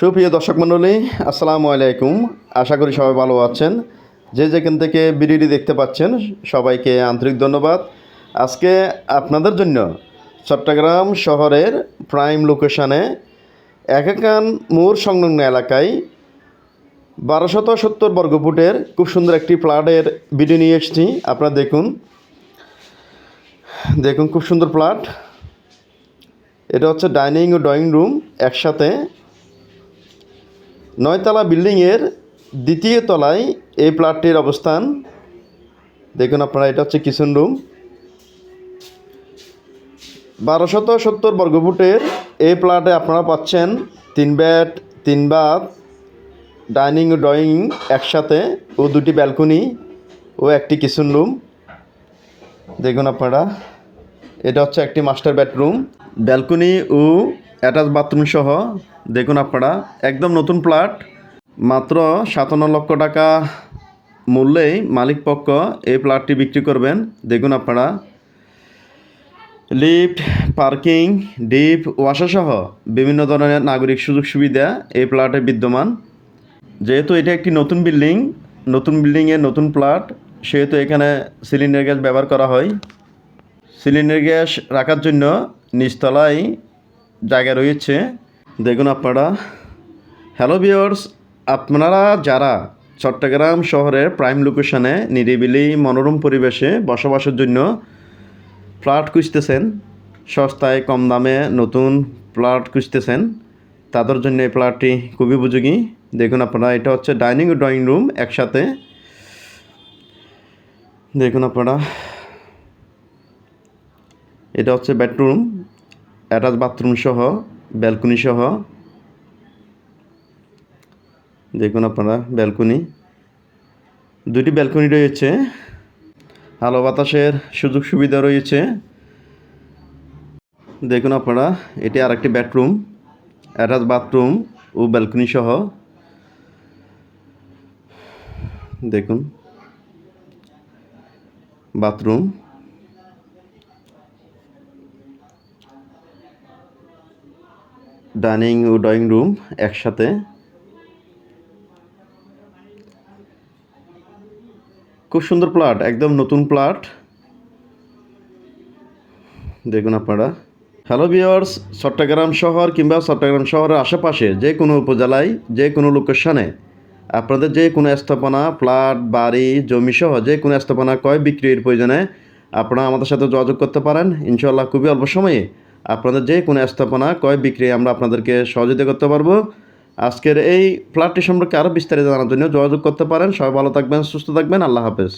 সুপ্রিয় দর্শক মণ্ডলী, আসসালামু আলাইকুম। আশা করি সবাই ভালো আছেন। যে যেখান থেকে ভিডিওটি দেখতে পাচ্ছেন, সবাইকে আন্তরিক ধন্যবাদ। আজকে আপনাদের জন্য চট্টগ্রাম শহরের প্রাইম লোকেশনে একাকান মোড় সংলগ্ন এলাকায় বারোশত সত্তর বর্গফুটের খুব সুন্দর একটি প্লাটের ভিডিও নিয়ে এসেছি। আপনারা দেখুন। দেখুন খুব সুন্দর প্লাট এটা হচ্ছে ডাইনিং ও ড্রয়িং রুম একসাথে। নয়তলা বিল্ডিংয়ের দ্বিতীয় তলায় এই প্লাটটির অবস্থান। দেখুন আপনারা, এটা হচ্ছে কিচেন রুম বারোশত সত্তর বর্গফুটের এই প্লাটে আপনারা পাচ্ছেন তিন বেড, তিন বাথ, ডাইনিং ও ড্রয়িং একসাথে ও দুটি ব্যালকনি ও একটি কিচেন রুম দেখুন আপনারা, এটা হচ্ছে একটি মাস্টার বেডরুম ব্যালকনি ও অ্যাটাচ বাথরুম সহ, দেখুন আপনারা, একদম নতুন প্লাট মাত্র সাতান্ন লক্ষ টাকা মূল্যেই মালিক পক্ষ এই প্লাটটি বিক্রি করবেন। দেখুন আপনারা, লিফট, পার্কিং, ডিপ ওয়াশা সহ বিভিন্ন ধরনের নাগরিক সুযোগ সুবিধা এই প্লাটে বিদ্যমান। যেহেতু এটা একটি নতুন বিল্ডিং, নতুন বিল্ডিংয়ের নতুন প্লাট সেহেতু এখানে সিলিন্ডার গ্যাস ব্যবহার করা হয়। সিলিন্ডার গ্যাস রাখার জন্য নিচতলায় জায়গা রয়েছে। দেখুন আপনারা। হ্যালো ভিওর্স আপনারা যারা চট্টগ্রাম শহরের প্রাইম লোকেশনে নিরিবিলি মনোরম পরিবেশে বসবাসের জন্য ফ্ল্যাট খুঁজতেছেন, সস্তায় কম দামে নতুন ফ্ল্যাট খুঁজতেছেন, তাদের জন্য এই ফ্ল্যাটটি খুবই উপযোগী। দেখুন আপনারা, এটা হচ্ছে ডাইনিং ড্রয়িং রুম একসাথে। দেখুন আপনারা, এটা হচ্ছে বেডরুম অ্যাটাচ বাথরুম সহ, ব্যালকনি সহ দেখুন আপনারা ব্যালকনি দুটি ব্যালকনি রয়েছে, আলো বাতাসের সুযোগ সুবিধা রয়েছে। দেখুন আপনারা, এটি আরেকটি বেডরুম, অ্যাটাচ বাথরুম ও ব্যালকনি সহ। দেখুন, বাথরুম। ডাইনিং ও ড্রয়িং রুম একসাথে। খুব সুন্দর প্লাট, একদম নতুন প্লাট। দেখুন আপনারা। হ্যালো ভিওয়ার্স চট্টগ্রাম শহর কিংবা চট্টগ্রাম শহরের আশেপাশে যে কোনো উপজেলায়, যে কোনো লোকেশনে আপনাদের যে কোনো স্থাপনা, প্লাট, বাড়ি জমি সহ যে কোনো স্থাপনা ক্রয় বিক্রির প্রয়োজনে আপনারা আমাদের সাথে যোগাযোগ করতে পারেন। ইনশাল্লাহ খুবই অল্প সময়ে আপনাদের যে কোনো স্থাপনা কয় বিক্রি আমরা আপনাদেরকে সহযোগিতা করতে পারব। আজকের এই ফ্ল্যাটটি সম্পর্কে আরও বিস্তারিত জানার জন্য যোগাযোগ করতে পারেন। সবাই ভালো থাকবেন, সুস্থ থাকবেন। আল্লাহ হাফেজ।